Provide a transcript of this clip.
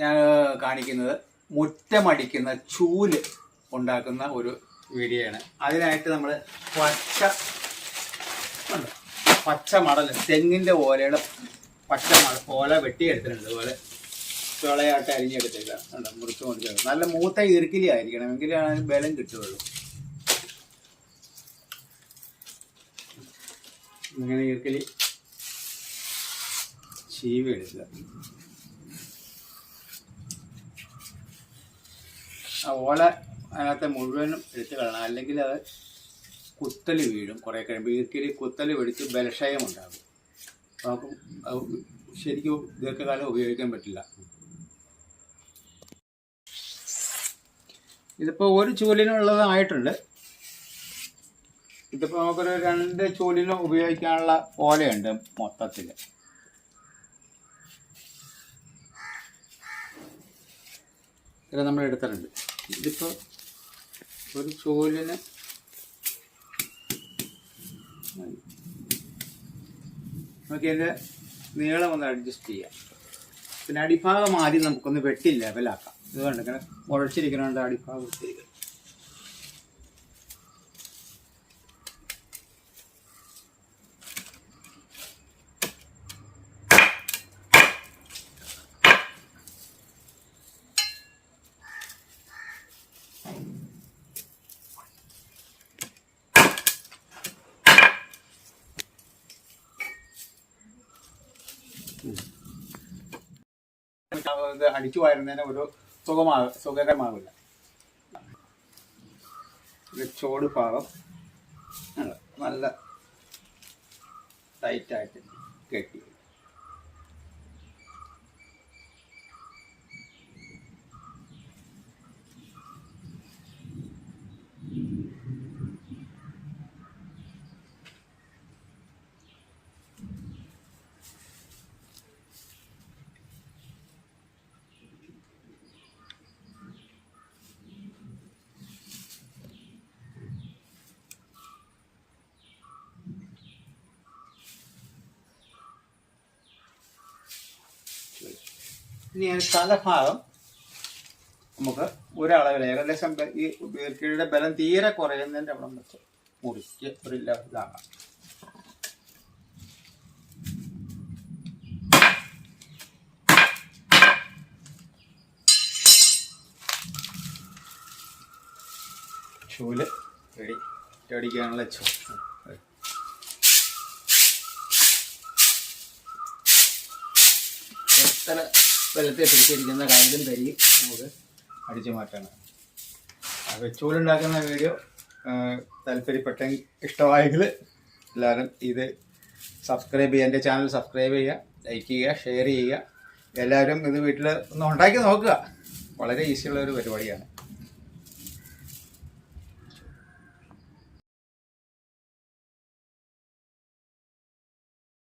ഞാൻ കാണിക്കുന്നത് മുറ്റമടിക്കുന്ന ചൂൽ ഉണ്ടാക്കുന്ന ഒരു വീഡിയോ ആണ് അതിനായിട്ട് നമ്മൾ പച്ച. പച്ച മടൽ തെങ്ങിന്റെ ഓലയുടെ പച്ച മട ഓല വെട്ടിയെടുത്തിട്ടുണ്ട്. അതുപോലെ ചുളയായിട്ട് അരിഞ്ഞെടുത്തില്ല ഉണ്ട്? മുറിച്ച് കൊടുത്തത് നല്ല മൂത്ത ഇറുക്കിലി ആയിരിക്കണം എങ്കിലാണ് അതിന് ബലം കിട്ടുകയുള്ളൂ. ഇങ്ങനെ ഇറുക്കിലി ചീവി എടുക്കുക. ആ ഓല അതിനകത്തെ മുഴുവനും എടുത്ത് കളയണം. അല്ലെങ്കിൽ അത് കുത്തൽ വീഴും കുറേ കഴിയുമ്പോൾ. ഈർക്കിലി കുത്തൽ പിടിച്ച് ബലക്ഷയം ഉണ്ടാകും. അപ്പോൾ ശരിക്കും ദീർഘകാലം ഉപയോഗിക്കാൻ പറ്റില്ല. ഇതിപ്പോൾ ഒരു ചൂലിനുള്ളതായിട്ടുണ്ട്. ഇതിപ്പോൾ നമുക്കൊരു രണ്ട് ചൂലിനും ഉപയോഗിക്കാനുള്ള ഓലയുണ്ട് മൊത്തത്തിൽ ഇത് നമ്മൾ എടുത്തിട്ടുണ്ട്. ഇതിപ്പോൾ ഒരു ചൂലിന് നമുക്ക് ഇതിന്റെ നീളം ഒന്ന് അഡ്ജസ്റ്റ് ചെയ്യാം. പിന്നെ അടിഭാഗം ആദ്യം നമുക്കൊന്ന് വെട്ടി ലെവലാക്കാം ഇത് കണ്ടിങ്ങനെ മുഴച്ചിരിക്കണോണ്ട് അടിഭാഗം ഇട്ടിരിക്കും അടിച്ചു വാരുന്നതിന് ഒരു സുഖമാ സുഖകരമാവില്ല ചോട് പാകം. നല്ല ടൈറ്റായിട്ട് കെട്ടി ഇനി അതിന് തലഭാഗം നമുക്ക് ഒരളവിൽ ഏകദേശം ഈ വീർക്കിയുടെ ബലം തീരെ കുറയുന്നതിന്റെ അവിടെ വെച്ച് മുറിക്ക് ഒരു ലെവലാകാം ചൂൽ റെഡി അടിക്കാനുള്ള ചൂൽ. എത്ര വെള്ളത്തെ പിടിച്ചിരിക്കുന്ന കയ്യിലും തരി നമുക്ക് അടിച്ചു മാറ്റണം. അപ്പോൾ ചൂലുണ്ടാക്കുന്ന വീഡിയോ താല്പര്യപ്പെട്ടെങ്കിൽ ഇഷ്ടമായെങ്കിൽ എല്ലാവരും ഇത് സബ്സ്ക്രൈബ് ചെയ്യുക എന്റെ ചാനൽ സബ്സ്ക്രൈബ് ചെയ്യുക ലൈക്ക് ചെയ്യുക ഷെയർ ചെയ്യുക. എല്ലാവരും ഇത് വീട്ടിൽ ഒന്ന് ഉണ്ടാക്കി നോക്കുക. വളരെ ഈസിയുള്ള ഒരു പരിപാടിയാണ്.